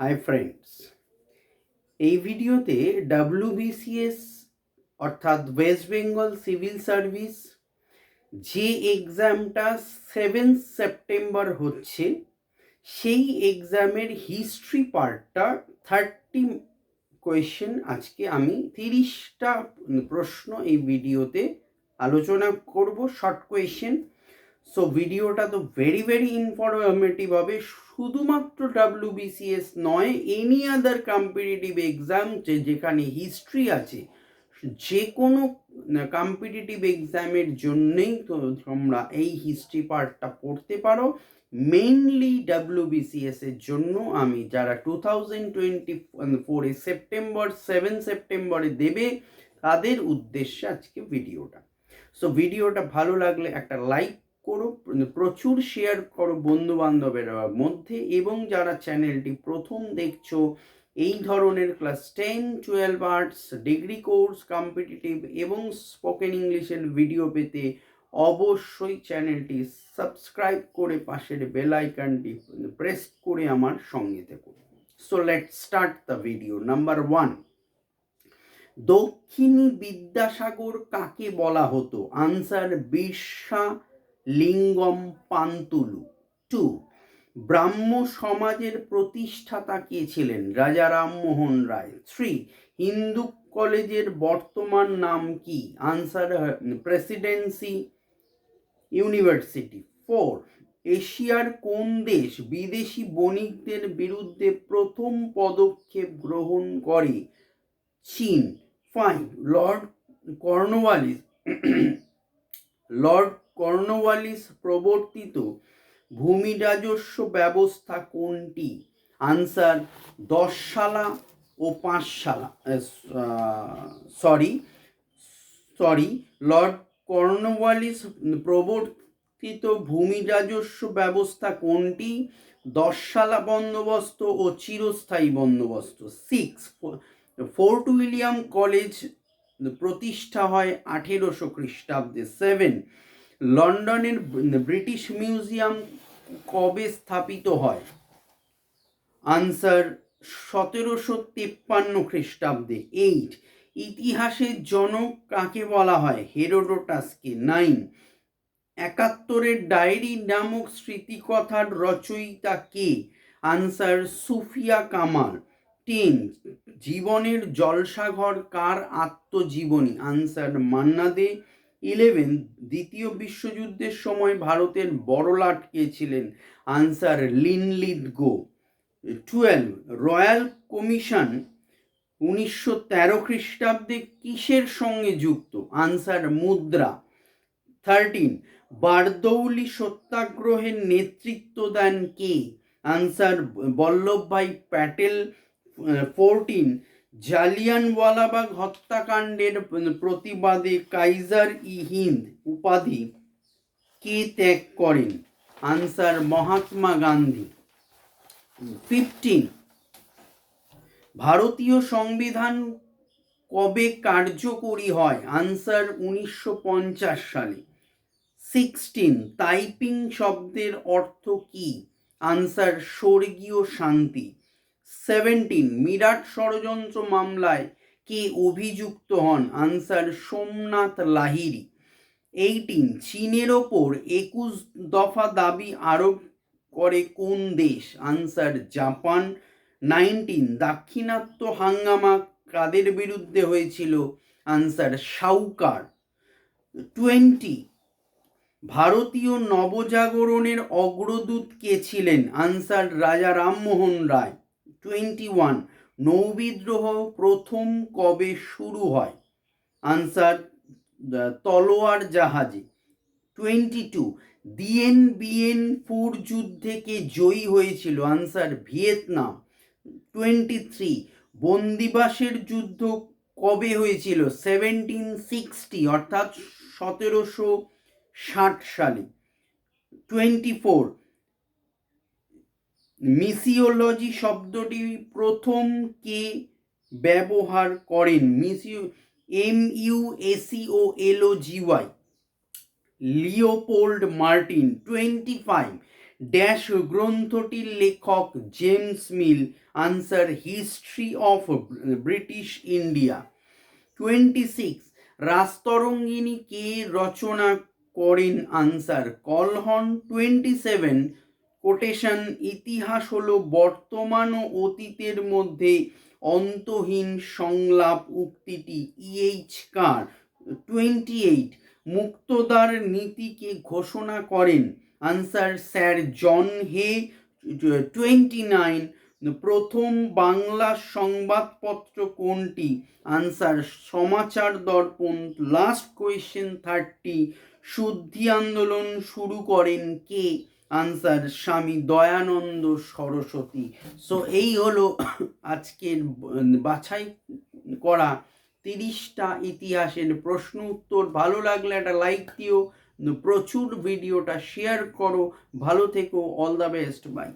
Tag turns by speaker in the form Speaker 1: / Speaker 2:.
Speaker 1: hi friends এই ভিডিওতে WBCS অর্থাৎ ওয়েস্ট বেঙ্গল সিভিল সার্ভিস যে এক্সামটা সেভেন সেপ্টেম্বর হচ্ছে সেই এক্সামের হিস্ট্রি পার্টটা থার্টি কোয়েশ্চেন আজকে আমি তিরিশটা প্রশ্ন এই ভিডিওতে আলোচনা করব শর্ট কোয়েশ্চেন সো ভিডিওটা তো ভেরি ভেরি ইনফরমেটিভ হবে শুধুমাত্র ডাব্লিউবিসিএস নয় এনি আদার কম্পিটিটিভ এক্সাম যে যেখানে হিস্ট্রি আছে যে কোনো কম্পিটিটিভ এক্সামের জন্যেই তো তোমরা এই হিস্ট্রি পার্টটা পড়তে পারো মেইনলি ডাব্লিউবিসিএস এর জন্য আমি যারা টু থাউজেন্ড টোয়েন্টি ফোরে সেপ্টেম্বর সেভেন সেপ্টেম্বরে দেবে তাদের উদ্দেশ্যে আজকে ভিডিওটা সো ভিডিওটা ভালো লাগলে একটা লাইক করো মানে প্রচুর শেয়ার করো বন্ধু বান্ধবের মধ্যে এবং যারা চ্যানেলটি প্রথম দেখছো এই ধরনের class ten twelve arts degree course competitive এবং স্পোকেন ইংলিশের ভিডিও পেতে অবশ্যই চ্যানেলটি সাবস্ক্রাইব করে পাশের বেলাইকানটি প্রেস করে আমার সঙ্গে থেকো so let start the video number one দক্ষিণী বিদ্যাসাগর কাকে বলা হতো আনসার বিশ্বা লিঙ্গম পান্তুলু টু ব্রাহ্ম সমাজের প্রতিষ্ঠাতা কে ছিলেন রাজা রামমোহন রায় থ্রি হিন্দু কলেজের বর্তমান নাম কি আনসার প্রেসিডেন্সি ইউনিভার্সিটি ফোর এশিয়ার কোন দেশ বিদেশি বণিকদের বিরুদ্ধে প্রথম পদক্ষেপ গ্রহণ করে চীন five Lord Cornwallis Lord Cornwallis প্রবর্তিত ভূমি রাজস্ব ব্যবস্থা কোনটি আনসার দশশালা ও পাঁচশালা সরি সরি লর্ড কর্ণওয়ালিস প্রবর্তিত ভূমি রাজস্ব ব্যবস্থা কোনটি দশশালা বন্দোবস্ত ও চিরস্থায়ী বন্দোবস্ত সিক্স ফোর্ট উইলিয়াম কলেজ প্রতিষ্ঠা হয় আঠেরোশো খ্রিস্টাব্দে সেভেন লন্ডনের ব্রিটিশ মিউজিয়াম কবে স্থাপিত হয় আনসার সতেরোশো তেপ্পান্ন খ্রিস্টাব্দে এইট ইতিহাসের জনক কাকে বলা হয় হেরোডোটাসকে নাইন একাত্তরের ডায়েরি নামক স্মৃতিকথার রচয়িতা কে আনসার সুফিয়া কামাল টেন জীবনের জলসাঘর কার আত্মজীবনী আনসার মান্না দে ইলেভেন দ্বিতীয় বিশ্বযুদ্ধের সময় ভারতের বড়লাট কে ছিলেন answer Linlithgow twelve royal commission উনিশশো তেরো খ্রিস্টাব্দে কিসের সঙ্গে যুক্ত আনসার মুদ্রা থার্টিন বারদৌলি সত্যাগ্রহের নেতৃত্ব দেন কে আনসার বল্লভভাই প্যাটেল ফোরটিন জালিয়ানওয়ালাবাগ হত্যাকাণ্ডের প্রতিবাদে কাইজার ই হিন্দ উপাধি কে ত্যাগ করেন আনসার মহাত্মা গান্ধী ফিফটিন ভারতীয় সংবিধান কবে কার্যকরী হয় আনসার উনিশশো সালে সিক্সটিন টাইপিং শব্দের অর্থ কি আনসার স্বর্গীয় শান্তি সেভেন্টিন মিরাট ষড়যন্ত্র মামলায় কে অভিযুক্ত হন আনসার সোমনাথ লাহিরি এইটিন চীনের ওপর একুশ দফা দাবি আরোপ করে কোন দেশ আনসার জাপান নাইনটিন দাক্ষিণাত্য হাঙ্গামা কাদের বিরুদ্ধে হয়েছিল আনসার সাউকার টোয়েন্টি ভারতীয় নবজাগরণের অগ্রদূত কে ছিলেন answer Raja Rammohan Roy twenty one নৌবিদ্রোহ প্রথম কবে শুরু হয় আনসার তলোয়ার জাহাজে টোয়েন্টি টু দিয়েন ফুর যুদ্ধে জয়ী হয়েছিল আনসার ভিয়েতনাম টোয়েন্টি থ্রি বন্দিবাসের যুদ্ধ কবে হয়েছিল সেভেন্টিন সিক্সটি অর্থাৎ সতেরোশো ষাট সালে টোয়েন্টি ফোর মিসিওলজি শব্দটি প্রথম কে ব্যবহার করেন মিসিও M U S E O L O G Y Leopold Martin twenty five dash গ্রন্থটির লেখক James Mill answer history of British India twenty six Rajatarangini কে রচনা করেন answer Kalhana twenty seven quotation ইতিহাস হলো বর্তমান ও অতীতের মধ্যে অন্তহীন সংলাপ উক্তিটি ইএইচ e কার টোয়েন্টি এইট মুক্তদার নীতিকে ঘোষণা করেন answer sir John Hay twenty nine প্রথম বাংলা সংবাদপত্র কোনটি আনসার সমাচার দর্পণ লাস্ট কোয়েশ্চেন থার্টি শুদ্ধি আন্দোলন শুরু করেন কে আনসার স্বামী দয়ানন্দ সরস্বতী সো এই হলো আজকের বাছাই করা তিরিশটা ইতিহাসের প্রশ্ন উত্তর ভালো লাগলে একটা লাইক দিও প্রচুর ভিডিওটা শেয়ার করো ভালো থেকো অল দ্য বেস্ট বাই